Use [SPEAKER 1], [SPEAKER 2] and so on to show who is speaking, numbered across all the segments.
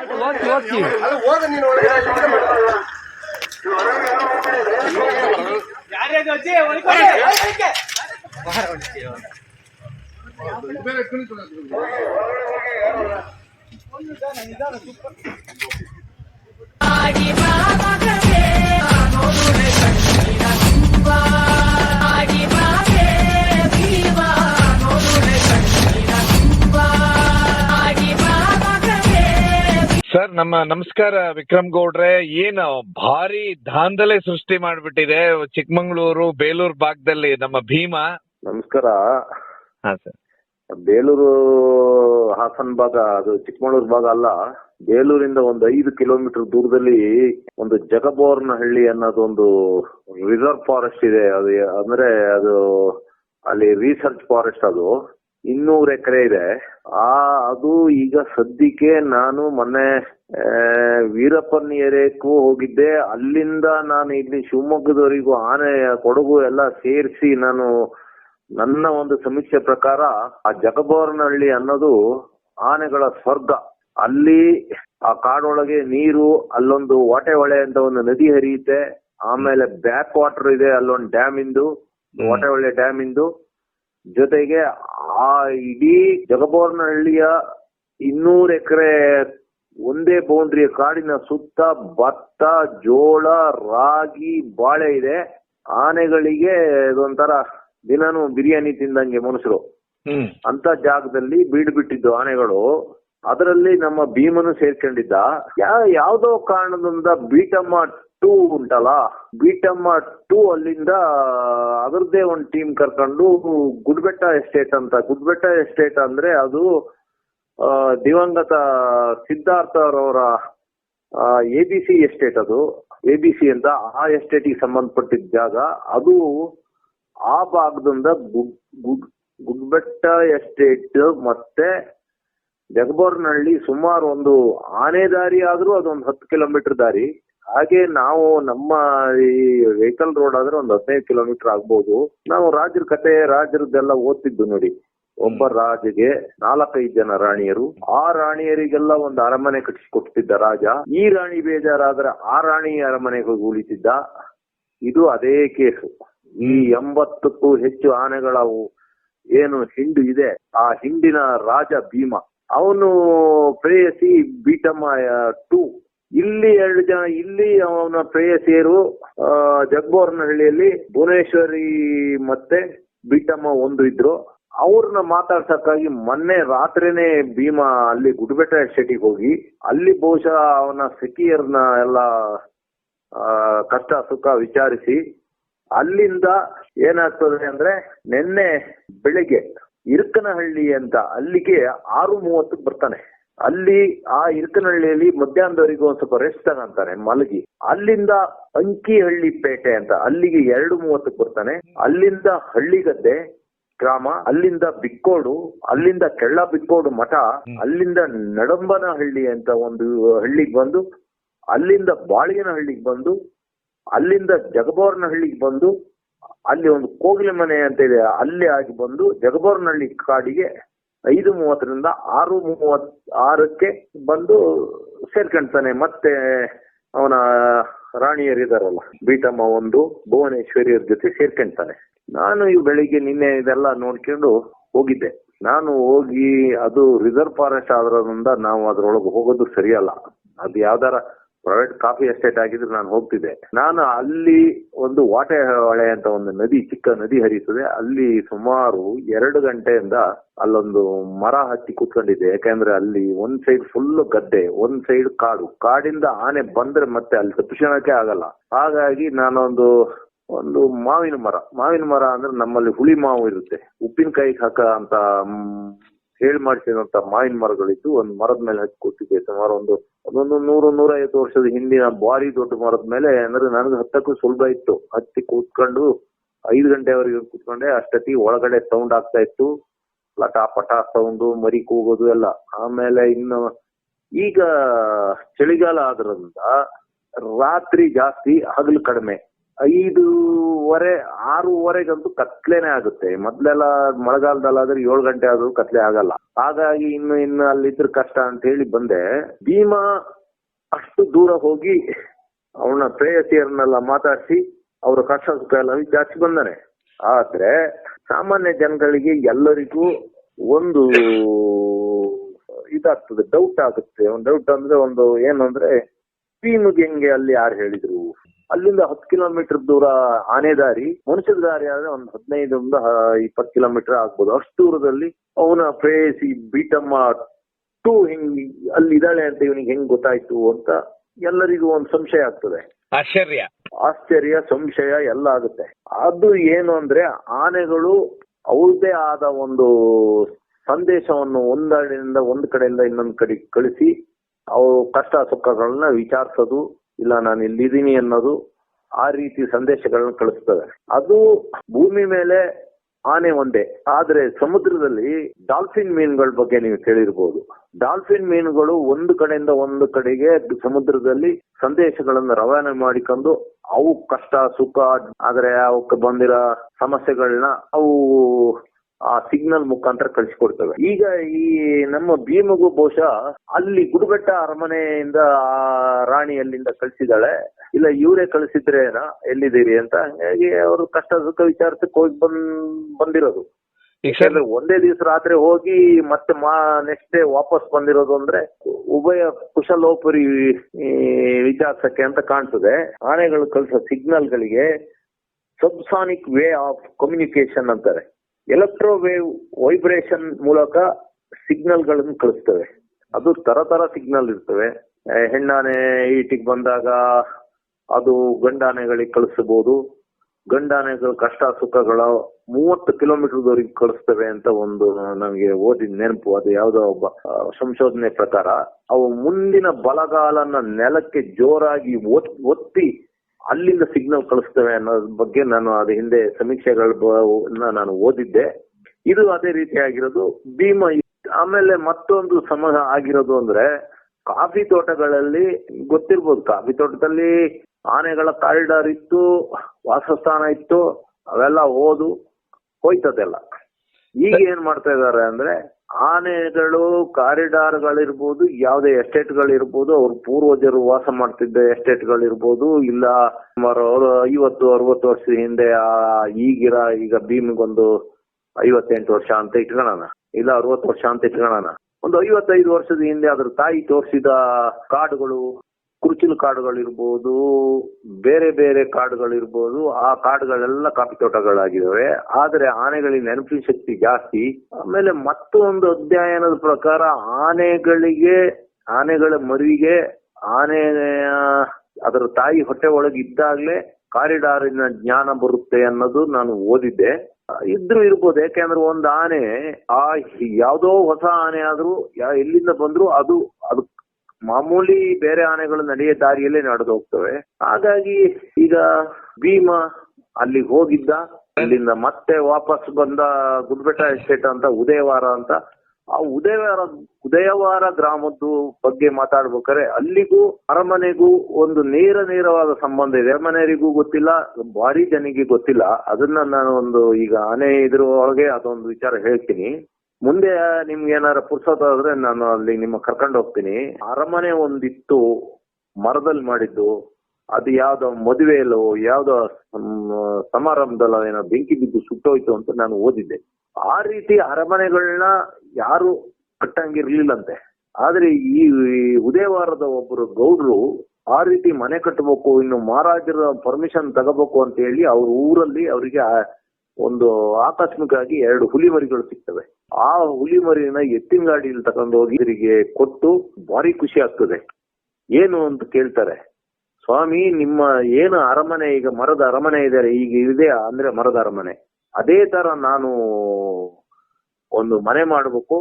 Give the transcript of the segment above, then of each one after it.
[SPEAKER 1] ಹೋಗ್ತೀವಿ ಹೋಗ್ತೀವಿ
[SPEAKER 2] ಅದು ಹೋಗ ನೀನು ಒಳಗೆ
[SPEAKER 3] ನಮ್ಮ ನಮಸ್ಕಾರ ವಿಕ್ರಮ್ ಗೌಡ್ರೆ. ಏನು ಭಾರಿ ದಾಂಧಲೆ ಸೃಷ್ಟಿ ಮಾಡ್ಬಿಟ್ಟಿದೆ ಚಿಕ್ಕಮಂಗ್ಳೂರು ಬೇಲೂರು ಭಾಗದಲ್ಲಿ ನಮ್ಮ ಭೀಮಾ.
[SPEAKER 4] ನಮಸ್ಕಾರ.
[SPEAKER 3] ಹಾ ಸರ್.
[SPEAKER 4] ಬೇಲೂರು ಹಾಸನ್ ಭಾಗ ಅದು ಚಿಕ್ಕಮಗಳೂರು ಭಾಗ ಅಲ್ಲ. ಬೇಲೂರಿಂದ ಒಂದು ಐದು ಕಿಲೋಮೀಟರ್ ದೂರದಲ್ಲಿ ಒಂದು ಜಗಬೋರ್ನಹಳ್ಳಿ ಅನ್ನೋದೊಂದು ರಿಸರ್ವ್ ಫಾರೆಸ್ಟ್ ಇದೆ. ಅದು ಅಂದ್ರೆ ಅದು ಅಲ್ಲಿ ರಿಸರ್ಚ್ ಫಾರೆಸ್ಟ್ ಅದು. ಇನ್ನೂರು ಎಕರೆ ಇದೆ. ಆ ಅದು ಈಗ ಸದ್ಯಕ್ಕೆ ನಾನು ಮೊನ್ನೆ ವೀರಪ್ಪನ್ ಏರಿಯಾಕ್ಕೂ ಹೋಗಿದ್ದೆ. ಅಲ್ಲಿಂದ ನಾನು ಇಲ್ಲಿ ಶಿವಮೊಗ್ಗದವರೆಗೂ ಆನೆ ಕೊಡಗು ಎಲ್ಲ ಸೇರಿಸಿ ನಾನು ನನ್ನ ಒಂದು ಸಮೀಕ್ಷೆ ಪ್ರಕಾರ ಆ ಜಗಬೋರ್ನಹಳ್ಳಿ ಅನ್ನೋದು ಆನೆಗಳ ಸ್ವರ್ಗ. ಅಲ್ಲಿ ಆ ಕಾಡೊಳಗೆ ನೀರು ಅಲ್ಲೊಂದು ವಾಟೆ ಹೊಳೆ ಅಂತ ಒಂದು ನದಿ ಹರಿಯುತ್ತೆ. ಆಮೇಲೆ ಬ್ಯಾಕ್ ವಾಟರ್ ಇದೆ ಅಲ್ಲೊಂದು ಡ್ಯಾಮ್ ಇಂದು. ವಾಟೆ ಹೊಳೆ ಡ್ಯಾಮ್ ಇಂದು. ಜೊತೆಗೆ ಆ ಇಡೀ ಜಗಬೋರ್ನಹಳ್ಳಿಯ ಇನ್ನೂರು ಎಕರೆ ಒಂದೇ ಬೌಂಡ್ರಿಯ ಕಾಡಿನ ಸುತ್ತ ಭತ್ತ ಜೋಳ ರಾಗಿ ಬಾಳೆ ಇದೆ. ಆನೆಗಳಿಗೆ ಇದೊಂಥರ ದಿನಾನು ಬಿರಿಯಾನಿ ತಿಂದಂಗೆ ಮನುಷ್ಯರು. ಅಂತ ಜಾಗದಲ್ಲಿ ಬೀಡ್ ಬಿಟ್ಟಿದ್ದು ಆನೆಗಳು. ಅದರಲ್ಲಿ ನಮ್ಮ ಭೀಮನು ಸೇರ್ಕೊಂಡಿದ್ದ. ಯಾವ್ದೋ ಕಾರಣದಿಂದ ಬೀಟಮ್ಮ ಟೂ ಉಂಟಲ್ಲ? ಬೀಟಮ್ಮ ಟೂ ಅಲ್ಲಿಂದ ಅದರದ್ದೇ ಒಂದು ಟೀಮ್ ಕರ್ಕೊಂಡು ಗುಡ್ಬೆಟ್ಟ ಎಸ್ಟೇಟ್ ಅಂತ. ಗುಡ್ಬೆಟ್ಟ ಎಸ್ಟೇಟ್ ಅಂದ್ರೆ ಅದು ದಿವಂಗತ ಸಿದ್ಧಾರ್ಥ ಅವರವರ ಎ ಬಿ ಸಿ ಎಸ್ಟೇಟ್ ಅದು. ಎ ಬಿ ಸಿ ಅಂತ ಆ ಎಸ್ಟೇಟಿಗೆ ಸಂಬಂಧಪಟ್ಟಿದ್ದ ಜಾಗ. ಅದು ಆ ಭಾಗದಿಂದ ಗುಡ್ ಗುಡ್ಬೆಟ್ಟ ಎಸ್ಟೇಟ್ ಮತ್ತೆ ಜಗಬೋರ್ನಹಳ್ಳಿ ಸುಮಾರು ಒಂದು ಆನೆ ದಾರಿ ಆದ್ರೂ ಅದೊಂದು ಹತ್ತು ಕಿಲೋಮೀಟರ್ ದಾರಿ. ಹಾಗೆ ನಾವು ನಮ್ಮ ಈ ವೆಹಿಕಲ್ ರೋಡ್ ಆದ್ರೆ ಒಂದು ಹದಿನೈದು ಕಿಲೋಮೀಟರ್ ಆಗ್ಬಹುದು ನಾವು ರಾಜರ ಕತೆ ರಾಜರದ್ದೆಲ್ಲ ಓದ್ತಿದ್ದು ನೋಡಿ. ಒಬ್ಬ ರಾಜಗೆ ನಾಲ್ಕೈದು ಜನ ರಾಣಿಯರು. ಆ ರಾಣಿಯರಿಗೆಲ್ಲ ಒಂದು ಅರಮನೆ ಕಟ್ಟಿಸಿಕೊಡ್ತಿದ್ದ ರಾಜ. ಈ ರಾಣಿ ಬೇಜಾರಾದ್ರೆ ಆ ರಾಣಿ ಅರಮನೆಗೆ ಹೋಗಿ ಉಳಿತಿದ್ದ ಇದು ಅದೇ ಕೇಸು. ಈ ಎಂಬತ್ತಕ್ಕೂ ಹೆಚ್ಚು ಆನೆಗಳ ಏನು ಹಿಂಡು ಇದೆ. ಆ ಹಿಂಡಿನ ರಾಜ ಭೀಮ. ಅವನು ಪ್ರೇಯಸಿ ಬೀಟಮ್ಮ ಟೂ. ಇಲ್ಲಿ ಎರಡು ಜನ, ಇಲ್ಲಿ ಅವನ ಪ್ರೇಯಸಿಯರು ಜಗಬೋರ್ನಹಳ್ಳಿಯಲ್ಲಿ ಭುವನೇಶ್ವರಿ ಮತ್ತೆ ಬೀಟಮ್ಮ ಒಂದು ಇದ್ರು. ಅವ್ರನ್ನ ಮಾತಾಡ್ಸಕ್ಕಾಗಿ ಮೊನ್ನೆ ರಾತ್ರಿನೇ ಭೀಮ ಅಲ್ಲಿ ಗುಡ್ಬೆಟ್ಟ ಶೆಟ್ಟಿಗೆ ಹೋಗಿ, ಅಲ್ಲಿ ಬಹುಶಃ ಅವನ ಸಖಿಯರ್ನ ಎಲ್ಲ ಕಷ್ಟ ಸುಖ ವಿಚಾರಿಸಿ, ಅಲ್ಲಿಂದ ಏನಾಗ್ತದೆ ಅಂದ್ರೆ ನಿನ್ನೆ ಬೆಳಿಗ್ಗೆ ಇರ್ಕನಹಳ್ಳಿ ಅಂತ ಅಲ್ಲಿಗೆ ಆರು ಮೂವತ್ತಕ್ಕೆ ಬರ್ತಾನೆ. ಅಲ್ಲಿ ಆ ಇರ್ಕನಹಳ್ಳಿಯಲ್ಲಿ ಮಧ್ಯಾಹ್ನದವರೆಗೂ ಒಂದ್ ಸ್ವಲ್ಪ ರೆಸ್ಟ್ ತಗೊಂತಾನೆ ಮಲಗಿ. ಅಲ್ಲಿಂದ ಅಂಕಿಹಳ್ಳಿ ಪೇಟೆ ಅಂತ ಅಲ್ಲಿಗೆ ಎರಡು ಮೂವತ್ತಕ್ಕೆ ಬರ್ತಾನೆ. ಅಲ್ಲಿಂದ ಹಳ್ಳಿಗದ್ದೆ ಗ್ರಾಮ ಅಲ್ಲಿಂದ ಬಿಕ್ಕೋಡು ಅಲ್ಲಿಂದ ಕೆಳ್ಳ ಬಿಕ್ಕೋಡು ಮಠ ಅಲ್ಲಿಂದ ನಡಂಬನಹಳ್ಳಿ ಅಂತ ಒಂದು ಹಳ್ಳಿಗೆ ಬಂದು ಅಲ್ಲಿಂದ ಬಾಳಿಗನಹಳ್ಳಿಗೆ ಬಂದು ಅಲ್ಲಿಂದ ಜಗಬೋರ್ನಹಳ್ಳಿಗೆ ಬಂದು ಅಲ್ಲಿ ಒಂದು ಕೋಗಿಲೆ ಮನೆ ಅಂತ ಇದೆ. ಅಲ್ಲಿ ಆಗಿ ಬಂದು ಜಗಬೋರ್ನಹಳ್ಳಿ ಕಾಡಿಗೆ ಐದು ಮೂವತ್ತರಿಂದ ಆರು ಮೂವತ್ ಆರಕ್ಕೆ ಬಂದು ಸೇರ್ಕೊಂತಾನೆ. ಮತ್ತೆ ಅವನ ರಾಣಿಯರಿದಾರಲ್ಲ, ಬೀಟಮ್ಮ ಒಂದು ಭುವನೇಶ್ವರಿಯರ ಜೊತೆ ಸೇರ್ಕೊಂತಾನೆ. ನಾನು ಈ ಬೆಳಿಗ್ಗೆ ನಿನ್ನೆ ಇದೆಲ್ಲ ನೋಡ್ಕೊಂಡು ಹೋಗಿದ್ದೆ. ನಾನು ಹೋಗಿ ಅದು ರಿಸರ್ವ್ ಫಾರೆಸ್ಟ್ ಆದ್ರಿಂದ ನಾವು ಅದ್ರೊಳಗೆ ಹೋಗೋದು ಸರಿಯಲ್ಲ. ಅದು ಯಾವ್ದಾರ ಪ್ರೈವೇಟ್ ಕಾಫಿ ಎಸ್ಟೇಟ್ ಆಗಿದ್ರೆ ನಾನು ಹೋಗ್ತಿದ್ದೆ. ನಾನು ಅಲ್ಲಿ ಒಂದು ವಾಟೆ ಹೊಳೆ ಅಂತ ಒಂದು ನದಿ, ಚಿಕ್ಕ ನದಿ ಹರಿಯುತ್ತದೆ. ಅಲ್ಲಿ ಸುಮಾರು ಎರಡು ಗಂಟೆಯಿಂದ ಅಲ್ಲೊಂದು ಮರ ಹತ್ತಿ ಕೂತ್ಕೊಂಡಿದ್ದೆ ಯಾಕಂದ್ರೆ ಅಲ್ಲಿ ಒಂದ್ ಸೈಡ್ ಫುಲ್ ಗದ್ದೆ, ಒಂದ್ ಸೈಡ್ ಕಾಡು. ಕಾಡಿಂದ ಆನೆ ಬಂದ್ರೆ ಮತ್ತೆ ಅಲ್ಲಿ ತಪ್ಪಿಸೋಣಕ್ಕೆ ಆಗಲ್ಲ. ಹಾಗಾಗಿ ನಾನೊಂದು, ಒಂದು ಮಾವಿನ ಮರ. ಮಾವಿನ ಮರ ಅಂದ್ರೆ ನಮ್ಮಲ್ಲಿ ಹುಳಿ ಮಾವು ಇರುತ್ತೆ. ಉಪ್ಪಿನಕಾಯಿ ಹಾಕ ಅಂತ ಹೇಳಿ ಮಾಡಿಸಿದಂತ ಮಾವಿನ ಮರಗಳಿದ್ದು ಒಂದು ಮರದ ಮೇಲೆ ಹಚ್ಚಿ ಕೂತಿದ್ದೆ ಸುಮಾರು ಒಂದು ಅದೊಂದು ನೂರು, ನೂರೈವತ್ತು ವರ್ಷದ ಹಿಂದಿನ ಭಾರಿ ದೊಡ್ಡ ಮರದ ಮೇಲೆ, ಅಂದ್ರೆ ನನಗೆ ಹತ್ತಕ್ಕೂ ಸುಲಭ ಇತ್ತು. ಹತ್ತಿ ಕೂತ್ಕೊಂಡು ಐದು ಗಂಟೆವರೆಗೆ ಕೂತ್ಕೊಂಡೆ ಅಷ್ಟೊತ್ತಿ ಒಳಗಡೆ ಸೌಂಡ್ ಆಗ್ತಾ ಇತ್ತು. ಲಟಾ ಪಟ ಸೌಂಡು ಮರಿ ಕೂಗೋದು ಎಲ್ಲ. ಆಮೇಲೆ ಇನ್ನು ಈಗ ಚಳಿಗಾಲ ಆದ್ರಿಂದ ರಾತ್ರಿ ಜಾಸ್ತಿ ಹಗಲು ಕಡಿಮೆ. ಐದೂವರೆ, ಆರೂವರೆಗಂತೂ ಕತ್ಲೆನೆ ಆಗುತ್ತೆ. ಮೊದ್ಲೆಲ್ಲ ಮಳೆಗಾಲದಲ್ಲಾದ್ರೆ ಏಳು ಗಂಟೆ ಆದ್ರೂ ಕತ್ಲೆ ಆಗಲ್ಲ. ಹಾಗಾಗಿ ಇನ್ನು ಇನ್ನು ಅಲ್ಲಿದ್ರ ಕಷ್ಟ ಅಂತ ಹೇಳಿ ಬಂದೆ. ಭೀಮಾ ಅಷ್ಟು ದೂರ ಹೋಗಿ ಅವನ ಪ್ರೇಯಸಿಯರನ್ನೆಲ್ಲ ಮಾತಾಡಿಸಿ ಅವರ ಕಷ್ಟ ಸುಖ ಎಲ್ಲ ಜಾಸ್ತಿ ಬಂದಾನೆ. ಆದ್ರೆ ಸಾಮಾನ್ಯ ಜನಗಳಿಗೆ ಎಲ್ಲರಿಗೂ ಒಂದು ಇದಾಗ್ತದೆ ಡೌಟ್ ಆಗುತ್ತೆ. ಒಂದು ಡೌಟ್ ಅಂದ್ರೆ ಒಂದು ಏನು ಅಂದ್ರೆ, ಭೀಮ್ಗೆ ಹೆಂಗೆ ಅಲ್ಲಿ ಯಾರು ಹೇಳಿದ್ರು? ಅಲ್ಲಿಂದ ಹತ್ತು ಕಿಲೋಮೀಟರ್ ದೂರ ಆನೆ ದಾರಿ ಮನುಷ್ಯ ದಾರಿ ಆದ್ರೆ ಒಂದ್ ಹದಿನೈದರಿಂದ ಇಪ್ಪತ್ತು ಕಿಲೋಮೀಟರ್ ಆಗ್ಬೋದು. ಅಷ್ಟು ದೂರದಲ್ಲಿ ಅವನ ಪ್ರೇಯಸಿ ಬೀಟಮ್ಮ ಟೂ ಹೆಂಗ್ ಅಲ್ಲಿ ಇದ್ದಾಳೆ ಅಂತ ಇವನಿಗೆ ಹೆಂಗ್ ಗೊತ್ತಾಯ್ತು ಅಂತ ಎಲ್ಲರಿಗೂ ಒಂದು ಸಂಶಯ ಆಗ್ತದೆ.
[SPEAKER 3] ಆಶ್ಚರ್ಯ.
[SPEAKER 4] ಆಶ್ಚರ್ಯ ಸಂಶಯ ಎಲ್ಲ ಆಗುತ್ತೆ. ಅದು ಏನು ಅಂದ್ರೆ ಆನೆಗಳು ಅವ್ರದ್ದೇ ಆದ ಒಂದು ಸಂದೇಶವನ್ನು ಒಂದಾಡಿನಿಂದ ಒಂದ್ ಕಡೆಯಿಂದ ಇನ್ನೊಂದ್ ಕಡೆ ಕಳಿಸಿ ಅವು ಕಷ್ಟ ಸುಖಗಳನ್ನ ವಿಚಾರಿಸೋದು ಇಲ್ಲ, ನಾನು ಇಲ್ಲಿದ್ದೀನಿ ಅನ್ನೋದು ಆ ರೀತಿ ಸಂದೇಶಗಳನ್ನ ಕಳಿಸ್ತವೆ ಅದು ಭೂಮಿ ಮೇಲೆ ಆನೆ ಒಂದೇ. ಆದ್ರೆ ಸಮುದ್ರದಲ್ಲಿ ಡಾಲ್ಫಿನ್ ಮೀನುಗಳ ಬಗ್ಗೆ ನೀವು ಕೇಳಿರ್ಬೋದು. ಡಾಲ್ಫಿನ್ ಮೀನುಗಳು ಒಂದು ಕಡೆಯಿಂದ ಒಂದು ಕಡೆಗೆ ಸಮುದ್ರದಲ್ಲಿ ಸಂದೇಶಗಳನ್ನು ರವಾನೆ ಮಾಡಿಕೊಂಡು ಅವು ಕಷ್ಟ, ಸುಖ, ಆದ್ರೆ ಅವಕ್ಕೆ ಬಂದಿರೋ ಸಮಸ್ಯೆಗಳನ್ನ ಅವು ಆ ಸಿಗ್ನಲ್ ಮುಖಾಂತರ ಕಳಿಸ್ಕೊಡ್ತವೆ. ಈಗ ಈ ನಮ್ಮ ಭೀಮಗು ಬಹುಶಃ ಅಲ್ಲಿ ಗುಡುಬೆಟ್ಟ ಅರಮನೆಯಿಂದ ಆ ರಾಣಿ ಅಲ್ಲಿಂದ ಕಳಿಸಿದಾಳೆ ಇಲ್ಲ ಇವರೇ ಕಳಿಸಿದ್ರೇನ ಎಲ್ಲಿದ್ದೀರಿ ಅಂತ ಹಂಗಾಗಿ ಅವರು ಕಷ್ಟ ಸುಖ ವಿಚಾರಕ್ಕೆ ಹೋಗಿ ಬಂದ್ ಬಂದಿರೋದು. ಒಂದೇ ದಿವಸ ರಾತ್ರಿ ಹೋಗಿ ಮತ್ತೆ ಮಾ ನೆಕ್ಸ್ಟ್ ಡೇ ವಾಪಸ್ ಬಂದಿರೋದು ಅಂದ್ರೆ ಉಭಯ ಕುಶಲೋಪರಿ ವಿಚಾರಕ್ಕೆ ವಿಚಾರಿಸಕ್ಕೆ ಅಂತ ಕಾಣ್ತದೆ. ಆನೆಗಳು ಕಳಿಸೋ ಸಿಗ್ನಲ್ಗಳಿಗೆ ಸಬ್ಸಾನಿಕ್ ವೇ ಆಫ್ ಕಮ್ಯುನಿಕೇಶನ್ ಅಂತಾರೆ. ಎಲೆಕ್ಟ್ರೋ ವೇವ್ ವೈಬ್ರೇಷನ್ ಮೂಲಕ ಸಿಗ್ನಲ್ಗಳನ್ನು ಕಳಿಸ್ತವೆ. ಅದು ತರ ತರ ಸಿಗ್ನಲ್ ಇರ್ತವೆ. ಹೆಣ್ಣಾನೆ ಈಟಿಗೆ ಬಂದಾಗ ಅದು ಗಂಡಾನೆಗಳಿಗೆ ಕಳಿಸಬಹುದು. ಗಂಡಾನೆಗಳ ಕಷ್ಟ ಸುಖಗಳ ಮೂವತ್ತು ಕಿಲೋಮೀಟರ್ ದೂರಿಗೆ ಕಳಿಸ್ತವೆ ಅಂತ ಒಂದು ನಮಗೆ ಓದಿದ ನೆನಪು. ಅದು ಯಾವುದೋ ಒಬ್ಬ ಸಂಶೋಧನೆ ಪ್ರಕಾರ ಅವು ಮುಂದಿನ ಬಲಗಾಲನ್ನ ನೆಲಕ್ಕೆ ಜೋರಾಗಿ ಒತ್- ಒತ್ತಿ ಅಲ್ಲಿಂದ ಸಿಗ್ನಲ್ ಕಳಿಸ್ತವೆ ಅನ್ನೋದ್ರ ಬಗ್ಗೆ ನಾನು ಅದ ಹಿಂದೆ ಸಮೀಕ್ಷೆಗಳ ನಾನು ಓದಿದ್ದೆ. ಇದು ಅದೇ ರೀತಿ ಆಗಿರೋದು. ಭೀಮ ಆಮೇಲೆ ಮತ್ತೊಂದು ಸಮ ಆಗಿರೋದು ಅಂದ್ರೆ ಕಾಫಿ ತೋಟಗಳಲ್ಲಿ ಗೊತ್ತಿರ್ಬೋದು. ಕಾಫಿ ತೋಟದಲ್ಲಿ ಆನೆಗಳ ಕಾರಿಡಾರ್ ಇತ್ತು ವಾಸಸ್ಥಾನ ಇತ್ತು ಅವೆಲ್ಲ ಓದು ಹೋಯ್ತದೆಲ್ಲ. ಈಗ ಏನ್ ಮಾಡ್ತಾ ಇದಾರೆ ಅಂದ್ರೆ ಆನೆಗಳು, ಕಾರಿಡಾರ್ಗಳಿರ್ಬೋದು ಎಸ್ಟೇಟ್ ಗಳಿರ್ಬೋದು ಅವ್ರ ಪೂರ್ವಜರು ವಾಸ ಮಾಡ್ತಿದ್ದ ಎಸ್ಟೇಟ್ಗಳಿರ್ಬೋದು, ಇಲ್ಲ ಸುಮಾರು ಐವತ್ತು, ಅರವತ್ತು ವರ್ಷದ ಹಿಂದೆ ಆ ಈಗಿರ ಈಗ ಭೀಮಿಗೊಂದು ಐವತ್ತೆಂಟು ವರ್ಷ ಅಂತ ಇಟ್ಕೊಳ್ಳೋಣ. ಇಲ್ಲ ಅರವತ್ತು ವರ್ಷ ಅಂತ ಇಟ್ಕೊಳ್ಳೋಣ. ಒಂದು ಐವತ್ತೈದು ವರ್ಷದ ಹಿಂದೆ ಅದ್ರ ತಾಯಿ ತೋರಿಸಿದ ಕಾಡುಗಳು ಕುರುಚಿಲು ಕಾಡುಗಳಿರ್ಬೋದು, ಬೇರೆ ಬೇರೆ ಕಾಡುಗಳಿರ್ಬೋದು, ಆ ಕಾಡುಗಳೆಲ್ಲ ಕಾಫಿ ತೋಟಗಳಾಗಿದ್ದಾವೆ. ಆದರೆ ಆನೆಗಳಿಗೆ ನೆನಪಿನ ಶಕ್ತಿ ಜಾಸ್ತಿ. ಆಮೇಲೆ ಮತ್ತೊಂದು ಅಧ್ಯಯನದ ಪ್ರಕಾರ ಆನೆಗಳಿಗೆ, ಆನೆಗಳ ಮರಿಗೆ ಆನೆ ಅದರ ತಾಯಿ ಹೊಟ್ಟೆ ಒಳಗೆ ಇದ್ದಾಗ್ಲೆ ಕಾರಿಡಾರಿನ ಜ್ಞಾನ ಬರುತ್ತೆ ಅನ್ನೋದು ನಾನು ಓದಿದ್ದೆ. ಇದ್ರು ಇರ್ಬೋದು ಯಾಕೆಂದ್ರೆ ಒಂದು ಆನೆ, ಆ ಯಾವ್ದೋ ಹೊಸ ಆನೆ ಆದ್ರೂ ಎಲ್ಲಿಂದ ಬಂದ್ರು ಅದು ಅದು ಮಾಮೂಲಿ ಬೇರೆ ಆನೆಗಳು ನಡೆಯ ದಾರಿಯಲ್ಲೇ ನಡೆದು ಹೋಗ್ತವೆ. ಹಾಗಾಗಿ ಈಗ ಭೀಮ ಅಲ್ಲಿ ಹೋಗಿದ್ದ ಅಲ್ಲಿಂದ ಮತ್ತೆ ವಾಪಸ್ ಬಂದ ಗುಡ್ಬೆಟ್ಟ ಎಸ್ಟೇಟ್ ಅಂತ ಉದಯವಾರ ಅಂತ, ಆ ಉದಯವಾರ ಉದಯವಾರ ಗ್ರಾಮದ್ದು ಬಗ್ಗೆ ಮಾತಾಡ್ಬೇಕಾದ್ರೆ ಅಲ್ಲಿಗೂ ಅರಮನೆಗೂ ಒಂದು ನೇರ ನೇರವಾದ ಸಂಬಂಧ ಇದೆ. ಅರಮನೆಯವರಿಗೂ ಗೊತ್ತಿಲ್ಲ, ಭಾರಿ ಜನಿಗೆ ಗೊತ್ತಿಲ್ಲ. ಅದನ್ನ ನಾನು ಒಂದು ಈಗ ಆನೆ ಇದ್ರ ಒಳಗೆ ಅದೊಂದು ವಿಚಾರ ಹೇಳ್ತೀನಿ. ಮುಂದೆ ನಿಮ್ಗೆ ಏನಾರ ಪುರ್ಸೋತ್ ಆದ್ರೆ ನಾನು ಅಲ್ಲಿ ನಿಮ್ಮ ಕರ್ಕೊಂಡು ಹೋಗ್ತೀನಿ. ಅರಮನೆ ಒಂದಿತ್ತು, ಮರದಲ್ಲಿ ಮಾಡಿದ್ದು. ಅದು ಯಾವ್ದೋ ಮದುವೆಯಲ್ಲೋ ಯಾವ್ದೋ ಸಮಾರಂಭದಲ್ಲ ಏನೋ ಬೆಂಕಿ ಬಿದ್ದು ಸುಟ್ಟೋಯ್ತು ಅಂತ ನಾನು ಓದಿದ್ದೆ. ಆ ರೀತಿ ಅರಮನೆಗಳನ್ನ ಯಾರು ಕಟ್ಟಂಗಿರ್ಲಿಲ್ಲಂತೆ. ಆದ್ರೆ ಈ ಉದಯವಾರದ ಒಬ್ಬರು ಗೌಡ್ರು ಆ ರೀತಿ ಮನೆ ಕಟ್ಟಬೇಕು ಇನ್ನು ಮಹಾರಾಜರ ಪರ್ಮಿಷನ್ ತಗೋಬೇಕು ಅಂತ ಹೇಳಿ ಅವ್ರ ಊರಲ್ಲಿ ಅವರಿಗೆ ಒಂದು ಆಕಸ್ಮಿಕವಾಗಿ ಎರಡು ಹುಲಿ ಮರಿಗಳು ಸಿಗ್ತವೆ. ಆ ಹುಲಿ ಮರಿನ ಎತ್ತಿನ ಗಾಡಿಯಲ್ಲಿ ತಗೊಂಡು ಹೋಗಿ ಇವರಿಗೆ ಕೊಟ್ಟು ಭಾರಿ ಖುಷಿ ಆಗ್ತದೆ. ಏನು ಅಂತ ಕೇಳ್ತಾರೆ? ಸ್ವಾಮಿ, ನಿಮ್ಮ ಏನು ಅರಮನೆ, ಈಗ ಮರದ ಅರಮನೆ ಇದೆ ಈಗ ಇದೆ ಅಂದ್ರೆ ಮರದ ಅರಮನೆ. ಅದೇ ತರ ನಾನು ಒಂದು ಮನೆ ಮಾಡಬೇಕು,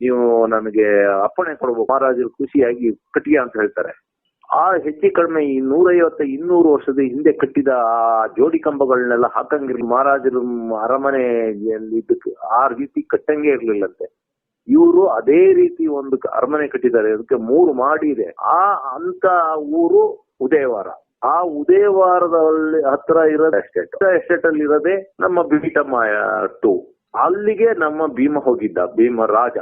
[SPEAKER 4] ನೀವು ನನಗೆ ಅಪ್ಪಣೆ ಕೊಡ್ಬೇಕು. ಮಹಾರಾಜರು ಖುಷಿಯಾಗಿ ಕಟ್ಟಿಗೆ ಅಂತ ಹೇಳ್ತಾರೆ. ಆ ಹೆಚ್ಚು ಕಡಿಮೆ ಈ ನೂರೈವತ್ತ, ಇನ್ನೂರು ವರ್ಷದ ಹಿಂದೆ ಕಟ್ಟಿದ ಆ ಜೋಡಿ ಕಂಬಗಳನ್ನೆಲ್ಲ ಹಾಕಂಗಿರ್ಲಿ. ಮಹಾರಾಜರು ಅರಮನೆ ಇದ್ದಕ್ಕೆ ಆ ರೀತಿ ಕಟ್ಟಂಗೆ ಇರ್ಲಿಲ್ಲಂತೆ. ಇವರು ಅದೇ ರೀತಿ ಒಂದು ಅರಮನೆ ಕಟ್ಟಿದ್ದಾರೆ. ಅದಕ್ಕೆ ಮೂರು ಮಾಡಿ ಇದೆ. ಆ ಅಂತ ಊರು ಉದಯವಾರ. ಆ ಉದಯವಾರದಲ್ಲಿ ಹತ್ರ ಇರೋದು ಎಸ್ಟೇಟ್ ಎಸ್ಟೇಟ್ ಅಲ್ಲಿ ಇರೋದೇ ನಮ್ಮ ಬಿಟಮ್ಮ ಟು ಅಲ್ಲಿಗೆ ನಮ್ಮ ಭೀಮ ಹೋಗಿದ್ದ ಭೀಮ ರಾಜ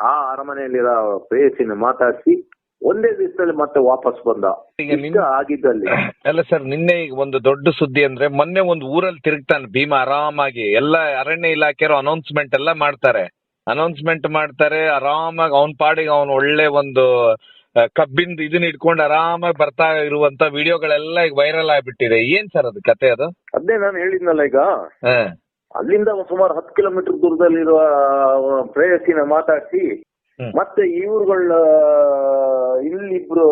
[SPEAKER 4] ಆ ಅರಮನೆಯಲ್ಲಿರೋ ಪ್ರೇಯಸಿನ ಮಾತಾಡಿಸಿ ಒಂದೇ ದಿವಸದಲ್ಲಿ ಮತ್ತೆ ವಾಪಸ್ ಬಂದ.
[SPEAKER 3] ಈಗ
[SPEAKER 4] ಆಗಿದ್ದಲ್ಲಿ.
[SPEAKER 3] ಅಲ್ಲ ಸರ್ ನಿನ್ನೆ ಈಗ ಒಂದು ದೊಡ್ಡ ಸುದ್ದಿ ಅಂದ್ರೆ ಮೊನ್ನೆ ಒಂದು ಊರಲ್ಲಿ ತಿರುಗ್ತಾನೆ ಭೀಮಾ ಆರಾಮಾಗಿ. ಎಲ್ಲ ಅರಣ್ಯ ಇಲಾಖೆಯರು ಅನೌನ್ಸ್ಮೆಂಟ್ ಎಲ್ಲ ಮಾಡ್ತಾರೆ. ಅನೌನ್ಸ್ಮೆಂಟ್ ಮಾಡ್ತಾರೆ ಆರಾಮಾಗಿ ಅವನ ಪಾಡಿಗೆ ಅವನು ಒಳ್ಳೆ ಒಂದು ಕಬ್ಬಿಂದ ಇದನ್ನ ಇಟ್ಕೊಂಡು ಆರಾಮಾಗಿ ಬರ್ತಾ ಇರುವಂತ ವಿಡಿಯೋಗಳೆಲ್ಲ ಈಗ ವೈರಲ್ ಆಗ್ಬಿಟ್ಟಿದೆ. ಏನ್ ಸರ್ ಅದು ಕತೆ ಅದು?
[SPEAKER 4] ಅದೇ ನಾನು ಹೇಳಿದ್ನಲ್ಲ ಈಗ.
[SPEAKER 3] ಹ.
[SPEAKER 4] ಅಲ್ಲಿಂದ ಸುಮಾರು ಹತ್ತು ಕಿಲೋಮೀಟರ್ ದೂರದಲ್ಲಿರುವ ಪ್ರೇಯಸಿನ ಮಾತಾಡಿಸಿ. ಮತ್ತೆ ಇವ್ರುಗಳ ಇಲ್ಲಿಬ್ರು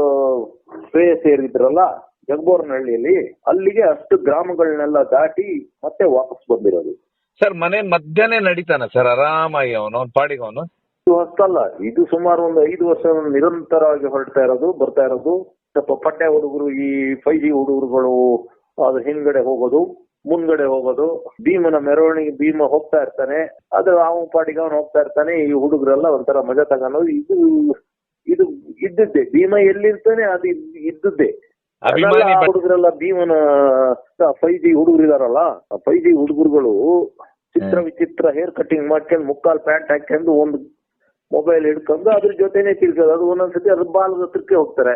[SPEAKER 4] ಸೇರಿದ್ರಲ್ಲ ಜಗಬೋರ್ನಹಳ್ಳಿಯಲ್ಲಿ ಅಲ್ಲಿಗೆ ಅಷ್ಟು ಗ್ರಾಮಗಳನ್ನೆಲ್ಲ ದಾಟಿ ಮತ್ತೆ ವಾಪಸ್ ಬಂದಿರೋದು.
[SPEAKER 3] ಸರ್ ಮನೆ ಮಧ್ಯಾಹ್ನ ನಡೀತಾನ ಸರ್? ಆರಾಮಾಗಿ ಅವನು ಅವ್ನ ಪಾಡಿಗೆ ಅವನು?
[SPEAKER 4] ಇದು ಅಷ್ಟಲ್ಲ ಇದು ಸುಮಾರು ಒಂದು ಐದು ವರ್ಷ ನಿರಂತರವಾಗಿ ಹೊರಡ್ತಾ ಇರೋದು ಬರ್ತಾ ಇರೋದು. ಸ್ವಲ್ಪ ಪಟ್ಟೆ ಹುಡುಗರು ಈ ಫೈ ಜಿ ಹುಡುಗರುಗಳು ಅದ್ರ ಹಿಂದ್ಗಡೆ ಹೋಗೋದು. ಮುಂದ್ಗಡೆ ಹೋಗೋದು. ಭೀಮನ ಮೆರವಣಿಗೆ ಭೀಮ ಹೋಗ್ತಾ ಇರ್ತಾನೆ. ಅದು ಅವನ ಪಾಟಿಗೆ ಅವನು ಹೋಗ್ತಾ ಇರ್ತಾನೆ. ಈ ಹುಡುಗರೆಲ್ಲ ಒಂಥರ ಮಜಾ ತಗೊಳೋದು ಇದು ಇದು ಇದ್ದದ್ದೇ. ಭೀಮ ಎಲ್ಲಿರ್ತಾನೆ ಅದು ಇದ್ದಿದ್ದೆ. ಹುಡುಗರೆಲ್ಲ ಭೀಮನ ಫೈ ಜಿ ಹುಡುಗರು ಇದಾರಲ್ಲ ಫೈಜಿ ಜಿ ಹುಡುಗರುಗಳು ಚಿತ್ರ ವಿಚಿತ್ರ ಹೇರ್ ಕಟಿಂಗ್ ಮಾಡ್ಕೊಂಡು ಮುಕ್ಕಾಲ್ ಪ್ಯಾಂಟ್ ಹಾಕೊಂಡು ಒಂದು ಮೊಬೈಲ್ ಹಿಡ್ಕೊಂಡು ಅದ್ರ ಜೊತೆನೆ ತಿರ್ಗೋದು. ಅದು ಒಂದೊಂದ್ಸತಿ ಅದ್ರ ಬಾಲದ ಹತ್ರಕ್ಕೆ ಹೋಗ್ತಾರೆ.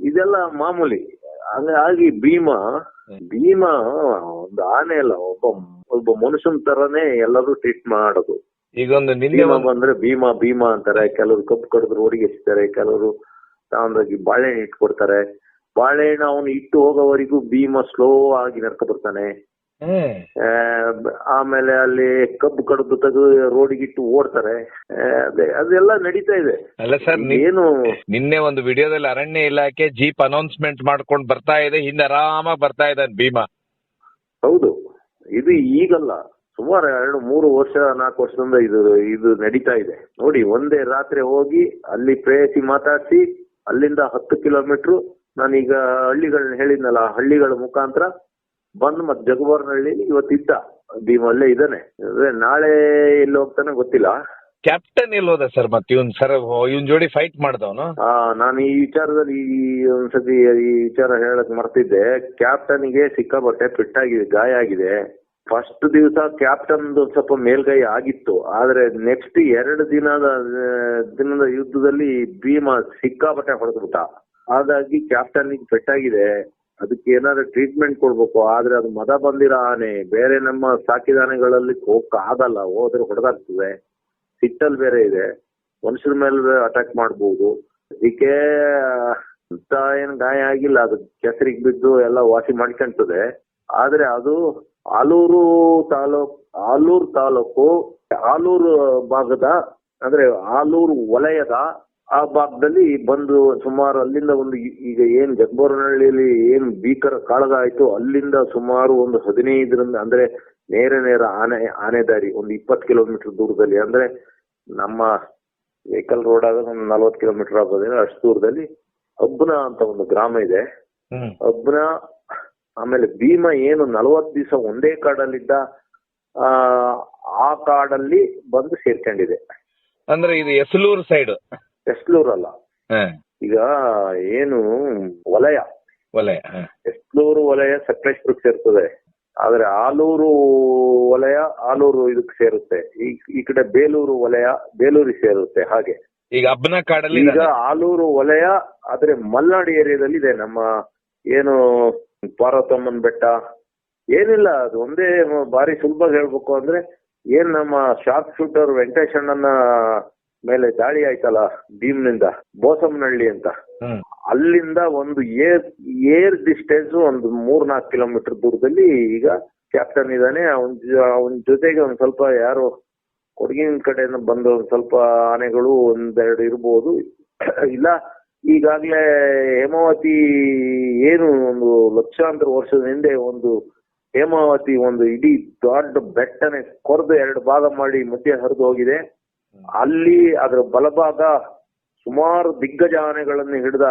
[SPEAKER 4] ಇದೆಲ್ಲ ಮಾಮೂಲಿ. ಹಂಗಾಗಿ ಭೀಮ ಭೀಮ ಒಂದು ಆನೆ ಅಲ್ಲ ಒಬ್ಬ ಒಬ್ಬ ಮನುಷ್ಯನ ತರನೇ ಎಲ್ಲರೂ ಟ್ರೀಟ್ ಮಾಡೋದು.
[SPEAKER 3] ಈಗ ಒಂದು ನಿನ್ನೆ
[SPEAKER 4] ಬಂದ್ರೆ ಭೀಮ ಭೀಮ ಅಂತಾರೆ ಕೆಲವರು ಕಪ್ಪು ಕಡಿದ್ರು ಹೊಡಿಗೆ ಎಸಿತಾರೆ ಕೆಲವರು ತಾವಂದಾಗಿ ಬಾಳೆಹಣ್ಣು ಇಟ್ಕೊಡ್ತಾರೆ. ಬಾಳೆಹಣ್ಣು ಅವನು ಇಟ್ಟು ಹೋಗೋವರೆಗೂ ಭೀಮ ಸ್ಲೋ ಆಗಿ ನಡ್ಕೊ ಬರ್ತಾನೆ. ಆಮೇಲೆ ಅಲ್ಲಿ ಕಬ್ಬು ಕಡ್ದು ತೆಗೆದು ರೋಡಿಗಿಟ್ಟು ಓಡ್ತಾರೆ. ಅದೆಲ್ಲ ನಡೀತಾ ಇದೆ.
[SPEAKER 3] ಅಲ್ಲ ಸರ್
[SPEAKER 4] ಏನು?
[SPEAKER 3] ನಿನ್ನೆ ಒಂದು ವಿಡಿಯೋದಲ್ಲಿ ಅರಣ್ಯ ಇಲಾಖೆ ಜೀಪ್ ಅನೌನ್ಸ್ಮೆಂಟ್ ಮಾಡ್ಕೊಂಡು ಬರ್ತಾ ಇದೆ ಹಿಂದೆ ಆರಾಮಾಗಿ ಬರ್ತಾ ಇದ್ದಾನೆ ಭೀಮಾ.
[SPEAKER 4] ಹೌದು. ಇದು ಈಗಲ್ಲ. ಸುಮಾರು ಎರಡು ಮೂರು ವರ್ಷ ನಾಲ್ಕು ವರ್ಷದಿಂದ ಇದು ಇದು ನಡೀತಾ ಇದೆ. ನೋಡಿ ಒಂದೇ ರಾತ್ರಿ ಹೋಗಿ ಅಲ್ಲಿ ಪ್ರೇಯಸಿ ಮಾತಾಡಿಸಿ ಅಲ್ಲಿಂದ ಹತ್ತು ಕಿಲೋಮೀಟರ್ ನಾನೀಗ ಹಳ್ಳಿಗಳನ್ನ ಹೇಳಿದ್ನಲ್ಲ ಆ ಹಳ್ಳಿಗಳ ಮುಖಾಂತರ ಬಂದು ಮತ್ತೆ ಜಗಬೋರ್ನಹಳ್ಳಿ ಇವತ್ತಿದ್ದ ಭೀಮ್ ಅಲ್ಲೇ ಇದಾನೆ ಅಂದ್ರೆ ನಾಳೆ ಎಲ್ಲಿ ಹೋಗ್ತಾನೆ ಗೊತ್ತಿಲ್ಲ.
[SPEAKER 3] ಕ್ಯಾಪ್ಟನ್ ಎಲ್ಲಿ ಹೋದ ಸರ್ ಮತ್ತೆ ಇವನ್ ಸರ್ ಇವನ್ ಜೋಡಿ ಫೈಟ್ ಮಾಡ್ದವನು
[SPEAKER 4] ನಾನು ಈ ವಿಚಾರದಲ್ಲಿ ಈ ಒಂದ್ಸತಿ ಈ ವಿಚಾರ ಹೇಳಕ್ ಮರ್ತಿದ್ದೆ. ಕ್ಯಾಪ್ಟನ್ಗೆ ಸಿಕ್ಕಾಪಟ್ಟೆ ಆಗಿದೆ ಗಾಯ ಆಗಿದೆ. ಫಸ್ಟ್ ದಿವಸ ಕ್ಯಾಪ್ಟನ್ ಸ್ವಲ್ಪ ಮೇಲ್ಗೈ ಆಗಿತ್ತು. ಆದ್ರೆ ನೆಕ್ಸ್ಟ್ ಎರಡು ದಿನದ ದಿನದ ಯುದ್ಧದಲ್ಲಿ ಭೀಮ ಸಿಕ್ಕಾಪಟ್ಟೆ ಹೊಡೆದ್ಬಿಟ್ಟ. ಹಾಗಾಗಿ ಕ್ಯಾಪ್ಟನ್ ಪೆಟ್ಟಾಗಿದೆ ಅದಕ್ಕೆ ಏನಾದ್ರು ಟ್ರೀಟ್ಮೆಂಟ್ ಕೊಡ್ಬೇಕು. ಆದ್ರೆ ಅದು ಮದ ಬಂದಿರೋ ಆನೆ, ಬೇರೆ ನಮ್ಮ ಸಾಕಿದ ಆನೆಗಳಲ್ಲಿ ಹೋಗಕ್ ಆಗಲ್ಲ. ಹೋದ್ರೆ ಹೊಡೆದಾಗ್ತದೆ. ಸಿಟ್ಟಲ್ ಬೇರೆ ಇದೆ. ಮನುಷ್ಯರ ಮೇಲೆ ಅಟ್ಯಾಕ್ ಮಾಡಬಹುದು ಅದಕ್ಕೆ, ಅಂತ ಏನ್ ಗಾಯ ಆಗಿಲ್ಲ. ಅದು ಕೆಸರಿಗೆ ಬಿದ್ದು ಎಲ್ಲ ವಾಸಿ ಮಾಡ್ಕೊಂತದೆ. ಆದ್ರೆ ಅದು ಆಲೂರು ತಾಲೂಕ್, ಆಲೂರು ತಾಲೂಕು, ಆಲೂರು ಭಾಗದ, ಅಂದ್ರೆ ಆಲೂರು ವಲಯದ ಆ ಭಾಗದಲ್ಲಿ ಬಂದು ಸುಮಾರು ಅಲ್ಲಿಂದ ಒಂದು ಈಗ ಏನ್ ಜಗ್ಬೋರನಹಳ್ಳಿಯಲ್ಲಿ ಏನ್ ಭೀಕರ ಕಾಳಗ ಆಯ್ತು ಅಲ್ಲಿಂದ ಸುಮಾರು ಒಂದು ಹದಿನೈದರಿಂದ ಅಂದ್ರೆ ನೇರ ನೇರ ಆನೆ ಆನೆ ದಾರಿ ಒಂದು ಇಪ್ಪತ್ತು ಕಿಲೋಮೀಟರ್ ದೂರದಲ್ಲಿ ಅಂದ್ರೆ ನಮ್ಮ ವೆಹಿಕಲ್ ರೋಡ್ ಆಗ ಒಂದು ನಲ್ವತ್ ಕಿಲೋಮೀಟರ್ ಆಗೋದಿಲ್ಲ ಅಷ್ಟು ದೂರದಲ್ಲಿ ಅಬ್ನ ಅಂತ ಒಂದು ಗ್ರಾಮ ಇದೆ. ಅಬ್ನ ಆಮೇಲೆ ಭೀಮ ಏನು ನಲವತ್ ದಿವಸ ಒಂದೇ ಕಾಡಲ್ಲಿದ್ದ ಆ ಆ ಕಾಡಲ್ಲಿ ಬಂದು ಸೇರ್ಕೊಂಡಿದೆ.
[SPEAKER 3] ಅಂದ್ರೆ ಇದು ಎಸಲೂರು ಸೈಡ್
[SPEAKER 4] ಎಸ್ಲೂರ್ ಅಲ್ಲ. ಈಗ ಏನು ವಲಯ.
[SPEAKER 3] ವಲಯ
[SPEAKER 4] ಎಕ್ಸ್ಪ್ಲೋರ್ ವಲಯ ಸಕಲೇಶ್ಪುರಕ್ಕೆ ಸೇರ್ತದೆ. ಆದ್ರೆ ಆಲೂರು ವಲಯ ಆಲೂರು ಇದಕ್ಕೆ ಸೇರುತ್ತೆ. ಈ ಈ ಕಡೆ ಬೇಲೂರು ವಲಯ ಬೇಲೂರಿಗೆ ಸೇರುತ್ತೆ ಹಾಗೆ.
[SPEAKER 3] ಈಗ ಅಬ್ಬನ ಕಾಡಲ್ಲಿ
[SPEAKER 4] ಈಗ ಆಲೂರು ವಲಯ ಆದ್ರೆ ಮಲ್ನಾಡು ಏರಿಯಾದಲ್ಲಿ ಇದೆ. ನಮ್ಮ ಏನು ಪಾರ್ವತಮ್ಮನ್ ಬೆಟ್ಟ. ಏನಿಲ್ಲ ಅದು ಒಂದೇ ಬಾರಿ ಸುಲಭ ಹೇಳ್ಬೇಕು ಅಂದ್ರೆ ಏನ್ ನಮ್ಮ ಶಾರ್ಪ್ ಶೂಟರ್ ವೆಂಕಟೇಶ್ ಅಣ್ಣನ ಮೇಲೆ ದಾಳಿ ಆಯ್ತಲ್ಲ ಭೀಮ್ನಿಂದ ಬೋಸಮ್ನಹಳ್ಳಿ ಅಂತ. ಅಲ್ಲಿಂದ ಒಂದು ಏರ್ ಏರ್ ಡಿಸ್ಟೆನ್ಸ್ ಒಂದು ಮೂರ್ ನಾಲ್ಕು ಕಿಲೋಮೀಟರ್ ದೂರದಲ್ಲಿ ಈಗ ಕ್ಯಾಪ್ಟನ್ ಇದ್ದಾನೆ. ಅವನ್ ಅವನ ಜೊತೆಗೆ ಒಂದ್ ಸ್ವಲ್ಪ ಯಾರು ಕೊಡಗಿನ ಕಡೆಯಿಂದ ಬಂದ ಒಂದ್ ಸ್ವಲ್ಪ ಆನೆಗಳು ಒಂದೆರಡು ಇರ್ಬೋದು. ಇಲ್ಲ ಈಗಾಗ್ಲೇ ಹೇಮಾವತಿ ಏನು ಒಂದು ಲಕ್ಷಾಂತರ ವರ್ಷದ ಹಿಂದೆ ಒಂದು ಹೇಮಾವತಿ ಒಂದು ಇಡೀ ದೊಡ್ಡ ಬೆಟ್ಟನೆ ಕೊರೆದು ಎರಡು ಭಾಗ ಮಾಡಿ ಮಧ್ಯೆ ಹರಿದು ಹೋಗಿದೆ. ಅಲ್ಲಿ ಅದರ ಬಲಭಾಗ ಸುಮಾರು ದಿಗ್ಗಜ ಆನೆಗಳನ್ನು ಹಿಡಿದ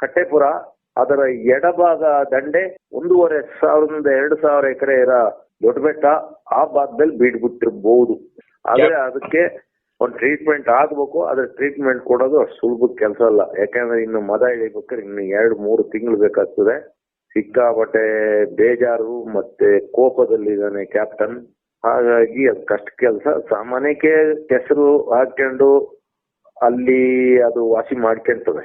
[SPEAKER 4] ಕಟ್ಟೆಪುರ ಅದರ ಎಡಭಾಗ ದಂಡೆ ಒಂದೂವರೆ ಸಾವಿರದಿಂದ ಎರಡು ಸಾವಿರ ಎಕರೆ ಇರ ದೊಡ್ಡ ಬೆಟ್ಟ ಆ ಭಾಗದಲ್ಲಿ ಬೀಡ್ಬಿಟ್ಟಿರ್ಬಹುದು ಆದ್ರೆ ಅದಕ್ಕೆ ಒಂದು ಟ್ರೀಟ್ಮೆಂಟ್ ಆಗ್ಬೇಕು ಅದ್ರ ಟ್ರೀಟ್ಮೆಂಟ್ ಕೊಡೋದು ಅಷ್ಟು ಸುಲಭದ ಕೆಲಸ ಅಲ್ಲ. ಯಾಕಂದ್ರೆ ಇನ್ನು ಮದ ಇಳಿಬೇಕಾದ್ರೆ ಇನ್ನು ಎರಡು ಮೂರು ತಿಂಗಳು ಬೇಕಾಗ್ತದೆ. ಸಿಕ್ಕಾಪಟ್ಟೆ ಬೇಜಾರು ಮತ್ತೆ ಕೋಪದಲ್ಲಿದ್ದಾನೆ ಕ್ಯಾಪ್ಟನ್. ಹಾಗಾಗಿ ಅದು ಕಷ್ಟ ಕೆಲಸ ಸಾಮಾನ್ಯಕ್ಕೆ ಕೆಸರು ಹಾಕೊಂಡು ಅಲ್ಲಿ ಅದು ವಾಸಿ ಮಾಡ್ಕೊಂತದೆ